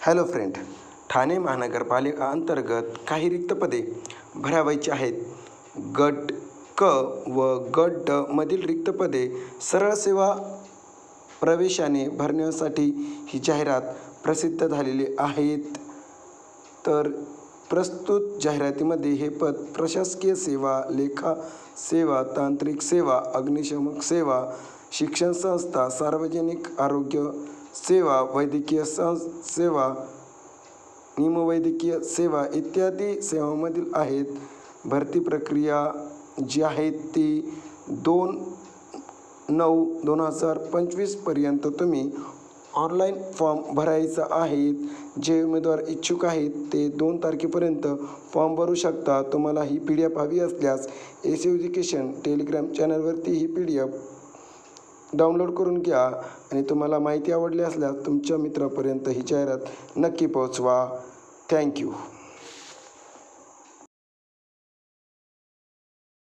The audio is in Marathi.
हॅलो फ्रेंड ठाणे महानगरपालिका अंतर्गत काही रिक्त पदे भरावायची आहेत. गट क व गट ड मधील रिक्त पदे सरळ सेवा प्रवेशाने भरण्यासाठी ही जाहिरात प्रसिद्ध झालेली आहेत. तर प्रस्तुत जाहिरातीमध्ये हे पद प्रशासकीय सेवा लेखा सेवा तांत्रिक सेवा अग्निशमक सेवा शिक्षण संस्था सार्वजनिक आरोग्य सेवा वैद्यकीय संस सेवा निमवैद्यकीय सेवा इत्यादी सेवांमधील आहेत. भरती प्रक्रिया जी आहे ती दोन नऊ दोन हजार पंचवीसपर्यंत तुम्ही ऑनलाईन फॉर्म भरायचा आहेत जे उमेदवार इच्छुक आहेत ते दोन तारखेपर्यंत फॉर्म भरू शकता. तुम्हाला ही पी डी एफ हवी असल्यास एस एज्युकेशन टेलिग्राम चॅनलवरती ही पी डी एफ डाउनलोड करून घ्या आणि तुम्हाला माहिती आवडली असल्यास तुमच्या मित्रापर्यंत ही जाहिरात नक्की पोहोचवा. थँक्यू